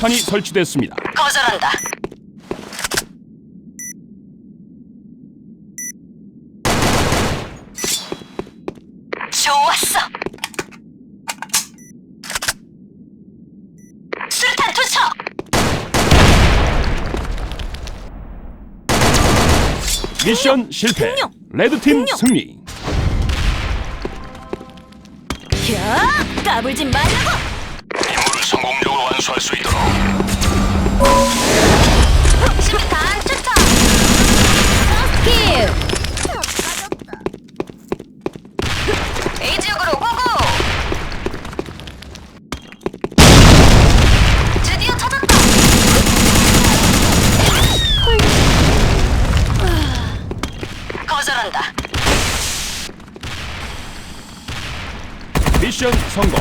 폭탄이 설치됐습니다. 거절한다. 좋았어. 수류탄 투척. 미션 실패. 흥룡! 레드팀 흥룡! 승리. 야, 까불지 말라고. 완수할 수 있도록 수류탄 투척. 킬! A 지역으로 고고. 드디어 찾았다. 거절한다. 미션 성공.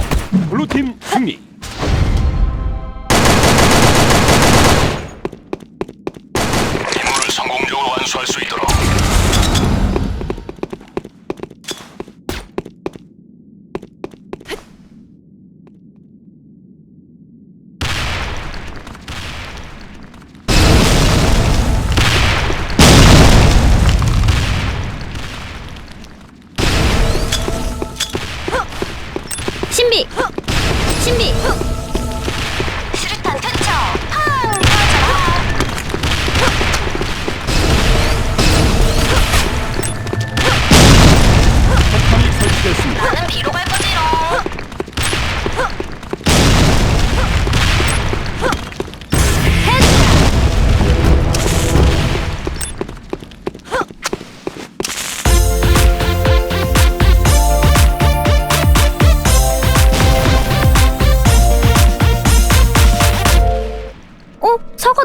블루팀 승리. 임무를 성공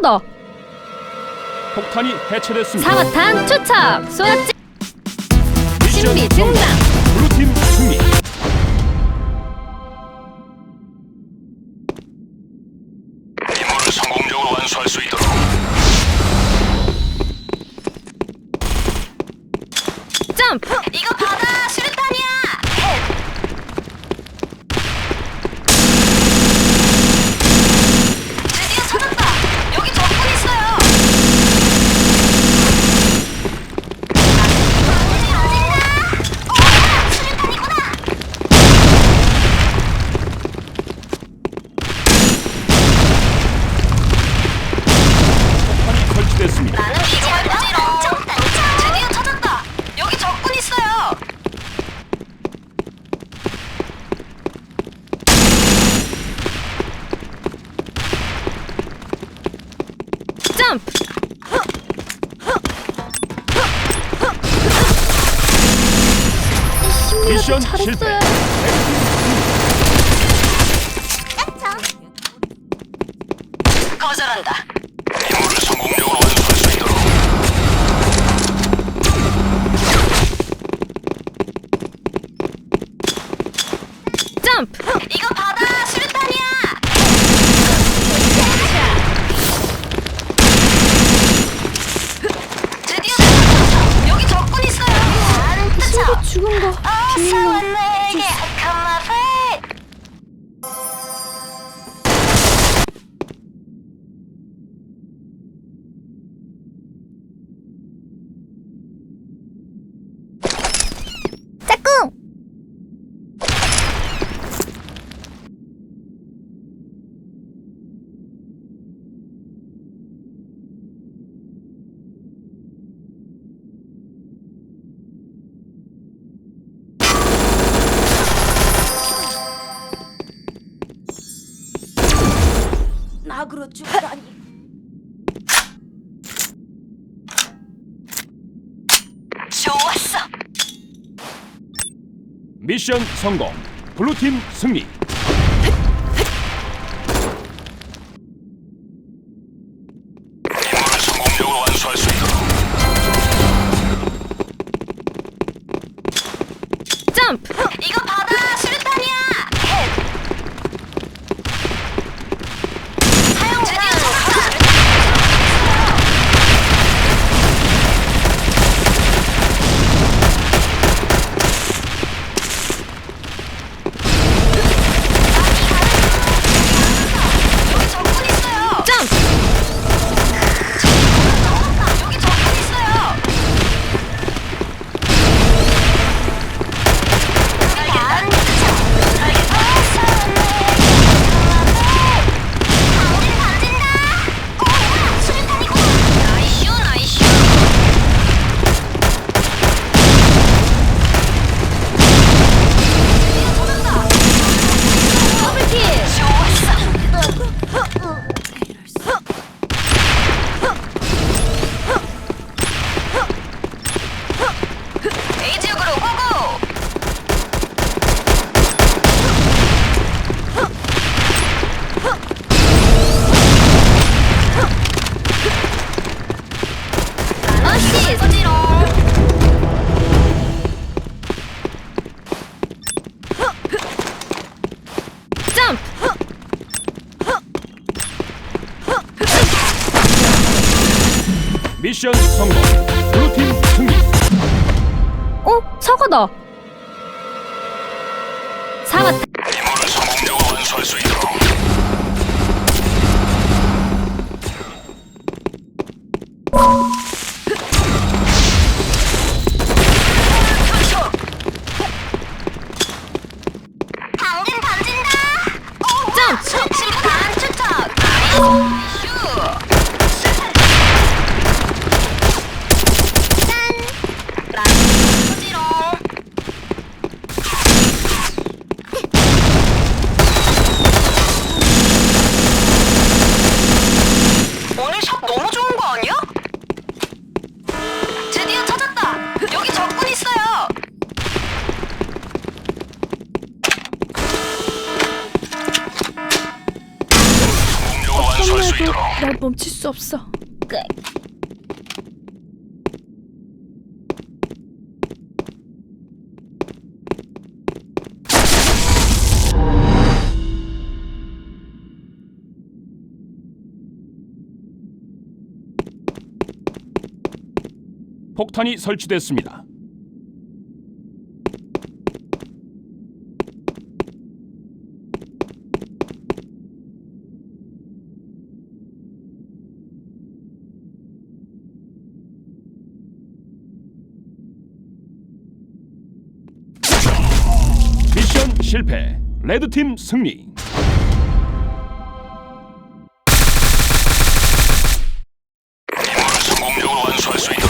사과다! 폭탄이 해체됐습니다. 사과탄 투척! 미션 신비 성공. 미션 잘했어요. Someone make it come 낙으로 죽다니. 좋았어. 미션 성공. 블루팀 승리. 임무를 성공적으로 미션 성공. 루팀 승리. 어? 사과다. 날 멈출 수 없어. 폭탄이 설치됐습니다. 실패, 레드팀 승리. 성공적으로 완수할 수 있는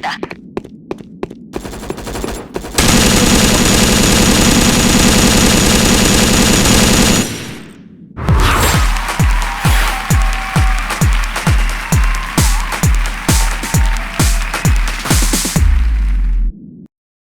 있습니다.